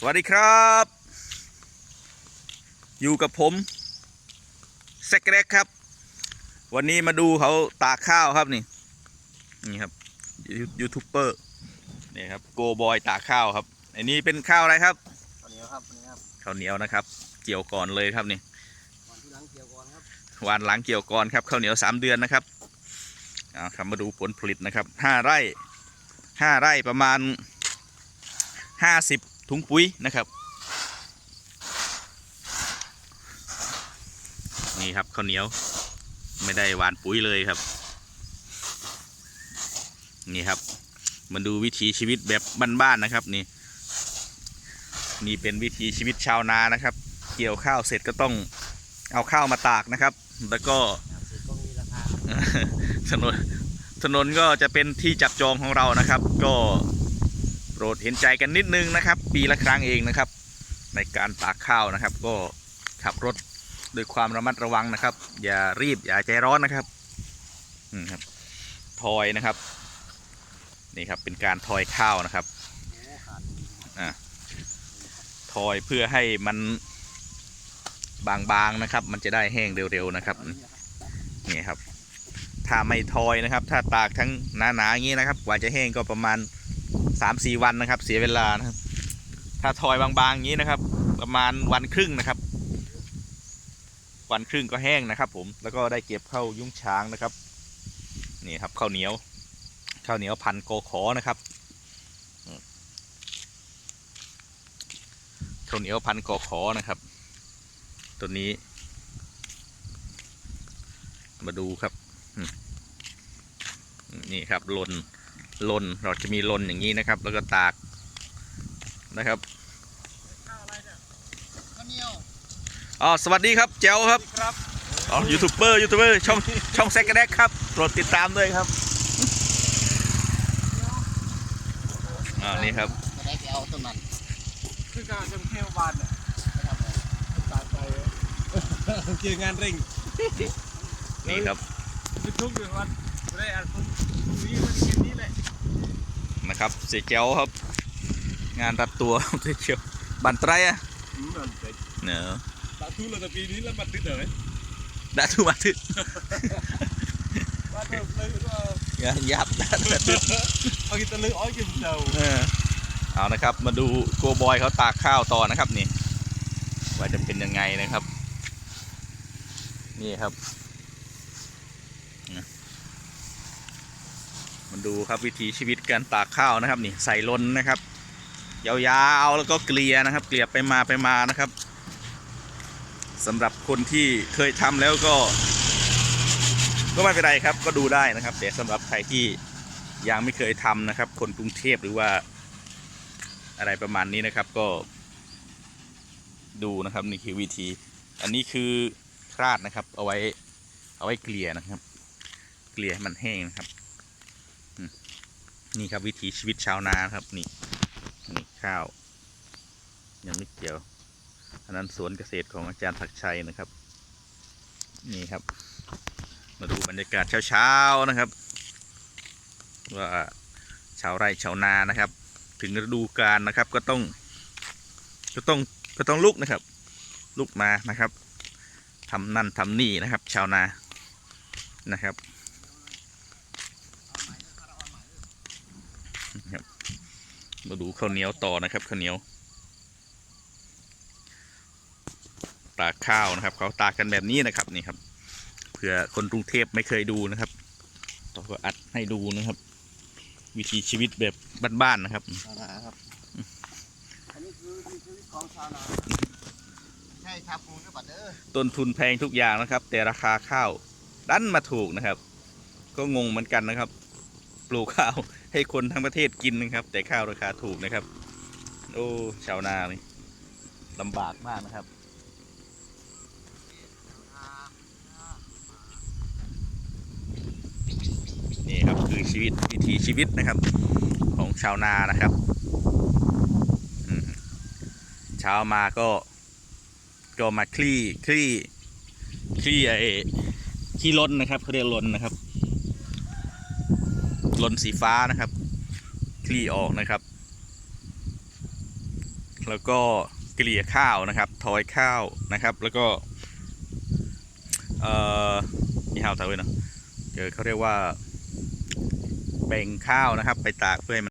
สวัสดีครับ อยู่กับผมแซกแรกครับ วันนี้มาดูเขาตากข้าวครับนี่ นี่ครับยูยูทูบเบอร์นี่ครับโกบอยตากข้าวครับ อันนี้เป็นข้าวอะไรครับข้าวเหนียวครับนี่ครับข้าวเหนียวนะครับ เกี่ยวก่อนเลยครับนี่วันที่หล้างเกี่ยวก่อนครับหวานหลังเกี่ยวก่อนครับข้าวเหนียวสามเดือนนะครับเอาครับมาดูผลผลิตนะครับห้าไร่ห้าไร่ประมาณห้าสิบ ถุงปุ๋ยนะครับนี่ครับข้าวเหนียวไม่ได้หวานปุ๋ยเลยครับ นี่ครับมาดูวิถีชีวิตแบบบ้านๆนะครับนี่ นี่เป็นวิถีชีวิตชาวนานะครับ เกี่ยวข้าวเสร็จก็ต้องเอาข้าวมาตากนะครับ แล้วก็ถนนถนนก็จะเป็นที่จับจองของเรานะครับ ก็ ดเห็นใจกันนิดนึงนะครับ ปีละครั้งเองนะครับ ในการตากข้าวนะครับ ก็ขับรถด้วยความระมัดระวังนะครับ อย่ารีบอย่าใจร้อนนะครับอืมครับทอยนะครับนี่ครับเป็นการทอยข้าวนะครับอ้ขาทอยเพื่อให้มันบางๆนะครับ มันจะได้แห้งเร็วๆนะครับนี่นะครับนี่ครับ ถ้าไม่ทอยนะครับ ถ้าตากทั้งหนาๆอย่างนี้นะครับ กว่าจะแห้งก็ประมาณ 3-4วันนะครับ เสียเวลานะครับ ถ้าทอยบางๆอย่างนี้นะครับ ประมาณวันครึ่งนะครับ วันครึ่งก็แห้งนะครับ ผมแล้วก็ได้เก็บเข้ายุ้งช้างนะครับนี่ครับข้าวเหนียวข้าวเหนียวพันโกขอนะครับข้าวเหนียวพันโกขอนะครับ ตัวนี้ มาดูครับนี่ครับลน ลนเราจะมีลนอย่างนี้นะครับ แล้วก็ตากนะครับข้าวอะไรเนี่ยข้าวเหนียวอ๋อสวัสดีครับแจ๋วครับครับอ๋อยูทูบเบอร์ยูทูบเบอร์ช่องช่องแซกแดกครับโปรดติดตามด้วยครับอ่านี่ครับมาได้ไปเอาต้นมันคือการจำเที่ยวบานเนี่ยไปทำอะไรตามไปเกี่ยวงานเร่งนี่ครับทุกทุกเดือนวันไม่ได้อ่านพรุ่งนี้วันเย็น นี้แหละนะครับ เสียแจ๋วครับ งานรับตัวเสียแจ๋วบันไตรอะอืมนั่นแต่เนอะตาทุเราแต่ปีนี้แล้วมันติดเลยดาทุมาทึว่าเริ่มเลยก็ยับดาทุเอากินตะลึงอ้อยกินเดาเออเอานะครับ มาดูโกบอยเขาตากข้าวต่อนะครับนี่ว่าจะเป็นยังไงนะครับ นี่ครับนะ มาดูครับวิถีชีวิตการตากข้าวนะครับนี่ใส่ลนนะครับ ยาวๆแล้วก็เกลี่ยนะครับ เกลี่ยไปมาไปมานะครับสำหรับคนที่เคยทำแล้วก็ ก็ไม่เป็นไรครับ ก็ดูได้นะครับ แต่สำหรับใครที่ยังไม่เคยทำนะครับ คนกรุงเทพหรือว่า อะไรประมาณนี้นะครับก็ ดูนะครับนี่คือวิธี อันนี้คือคราดนะครับ เอาไว้เอาไว้เกลี่ยนะครับ เกลี่ยให้มันแห้งนะครับ นี่ครับวิถีชีวิตชาวนาครับนี่นี่ข้าว ยังไม่เกี่ยว อันนั้นสวนเกษตรของอาจารย์ศักชัยนะครับ นี่ครับ มาดูบรรยากาศเช้าๆนะครับว่าชาวไร่ชาวนานะครับ ถึงฤดูกาลนะครับก็ต้องก็ต้องก็ต้องลุกนะครับ ลุกมานะครับทำนั่นทำนี่นะครับ ชาวนานะครับ มาดูข้าวเหนียวต่อนะครับข้าวเหนียว ตากข้าวนะครับ เขาตากกันแบบนี้นะครับนี่ครับเผื่อคนกรุงเทพไม่เคยดูนะครับเราก็อัดให้ดูนะครับ วิถีชีวิตแบบบ้านๆนะครับชาวนาครับอันนี้คือวิถีชีวิตของชาวนาใช่ครับมูลนะบัดเด้อต้นทุนแพงทุกอย่างนะครับ แต่ราคาข้าวดันมาถูกนะครับ ก็งงเหมือนกันนะครับ ปลูกข้าวให้คนทั้งประเทศกินนะครับ แต่ข้าวราคาถูกนะครับ โอ้ชาวนานี่ลำบากมากนะครับนี่ครับคือชีวิตวิถีชีวิตนะครับ ของชาวนานะครับเช้ามาก็ก็มาคลี่คลี่คลี่ไอ้ขี้ลนนะครับเขาเรียกลนนะครับ ลนสีฟ้านะครับ คลี่ออกนะครับ แล้วก็เกลี่ยข้าวนะครับ ทอยข้าวนะครับ แล้วก็ เอ่อนี่ฮาวตาเว้ยเนาะเจอเขาเรียกว่าแบ่งข้าวนะครับ ไปตากเพื่อให้มัน